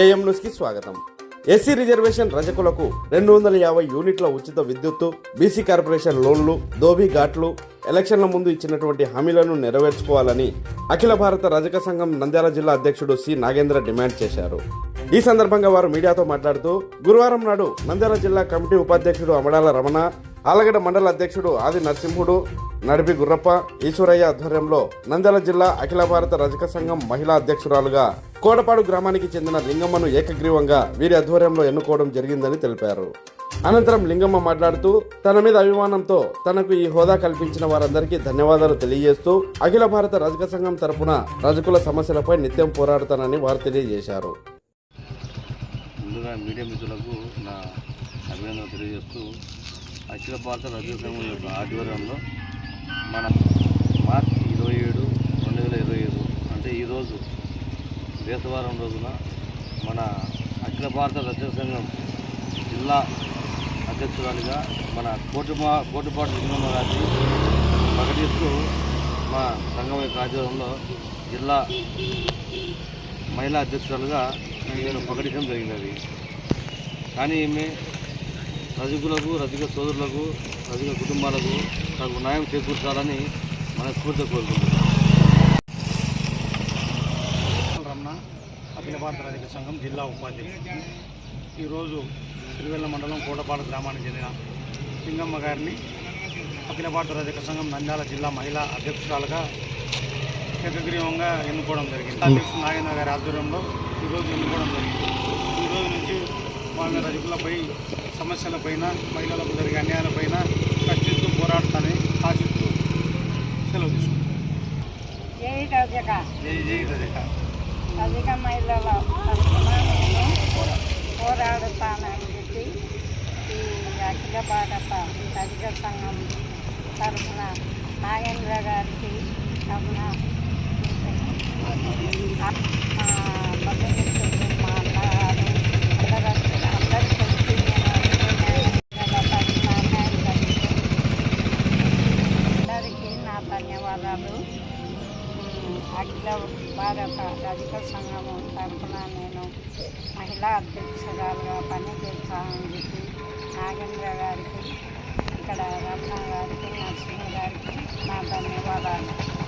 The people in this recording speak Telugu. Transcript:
ఏఎం న్యూస్కి స్వాగతం. ఎస్సీ రిజర్వేషన్ రజకులకు రెండు వందల యాభై యూనిట్ల ఉచిత విద్యుత్తు బీసీ కార్పొరేషన్ లోన్లు దోబీ ఘాట్లు ఎలక్షన్ల ముందు ఇచ్చినటువంటి హామీలను నెరవేర్చుకోవాలని అఖిల భారత రజక సంఘం నంద్యాల జిల్లా అధ్యక్షుడు సి. నాగేంద్ర డిమాండ్ చేశారు. ఈ సందర్భంగా వారు మీడియాతో మాట్లాడుతూ గురువారం నాడు నంద్యాల జిల్లా కమిటీ ఉపాధ్యక్షుడు అమడాల రమణ ఆలగడ్డ మండల అధ్యక్షుడు ఆది నరసింహుడు నడిపి గుర్రప్ప ఈశ్వరయ్య ఆధ్వర్యంలో నంద్యాల జిల్లా అఖిల భారత రజక సంఘం మహిళా అధ్యక్షురాలుగా కోడపాడు గ్రామానికి చెందిన లింగమ్మను ఏకగ్రీవంగా వీరి ఆధ్వర్యంలో ఎన్నుకోవడం జరిగిందని తెలిపారు. అనంతరం లింగమ్మ మాట్లాడుతూ తన మీద అభిమానంతో తనకు ఈ హోదా కల్పించిన వారందరికీ ధన్యవాదాలు తెలియజేస్తూ అఖిల భారత రజక సంఘం తరపున రజకుల సమస్యలపై నిత్యం పోరాడుతానని వారు తెలియజేశారు. ముందుగా మీడియా మిత్రులకు నా అభినందన తెలియజేస్తూ అఖిల భారత రజక సంఘం యొక్క ఆధ్వర్యంలో మన మార్చి ఇరవై ఏడు రెండు వేల ఇరవై ఐదు అంటే ఈరోజు దేశవారం రోజున మన అఖిల భారత రజక సంఘం జిల్లా అధ్యక్షురాలిగా మన కోటిమా కోటిపాటి లింగమ్మ గారిని ప్రకటిస్తూ మా సంఘం యొక్క ఆధ్వర్యంలో జిల్లా మహిళా అధ్యక్షురాలుగా నేను ప్రకటించడం జరిగినది. కానీ ఈమె రజకులకు రజక సోదరులకు రజక కుటుంబాలకు తగు న్యాయం చేకూర్చాలని మనస్ఫూర్తిగా కోరుకుంటున్నాను. రమణ అఖిల భారత రజక సంఘం జిల్లా ఉపాధ్యక్షుడు. ఈరోజు సిరివెల్ల మండలం కోటపాడ గ్రామానికి చెందిన లింగమ్మ గారిని అఖిల భారత రజక సంఘం నంద్యాల జిల్లా మహిళా అధ్యక్షురాలుగా ఏకగ్రీవంగా ఎన్నుకోవడం జరిగింది. అధ్యక్షుడు నాగేంద్ర గారి ఆధ్వర్యంలో ఈరోజు ఎన్నుకోవడం జరిగింది. ఈరోజు నుంచి వాళ్ళ రజకులపై సమస్యలపైన మహిళలకు జరిగే అన్యాయాలపైన కష్టిస్తూ పోరాడతానని ఆశిస్తూ సెలవు తీసుకుంటాను రజక మహిళల పోరాడుతానని చెప్పి ఈ అఖిల భారత రజక సంఘం తరఫున నాగేంద్ర గారికి తరఫున మా బంధుమిత్రులు మా అన్నగారు అందరూ అందరూ కలిసి నేను రజక తరఫున న్యాయం జరిగింది. అందరికీ నా ధన్యవాదాలు ఉమ్, అఖిల భారత రజక సంఘము తరఫున నేను మహిళా అధ్యక్షురాలుగా పనిచేస్తానని చెప్పి నాగేంద్ర గారికి ఇక్కడ రమణ గారికి నరసింహ గారికి నా ధన్యవాదాలు.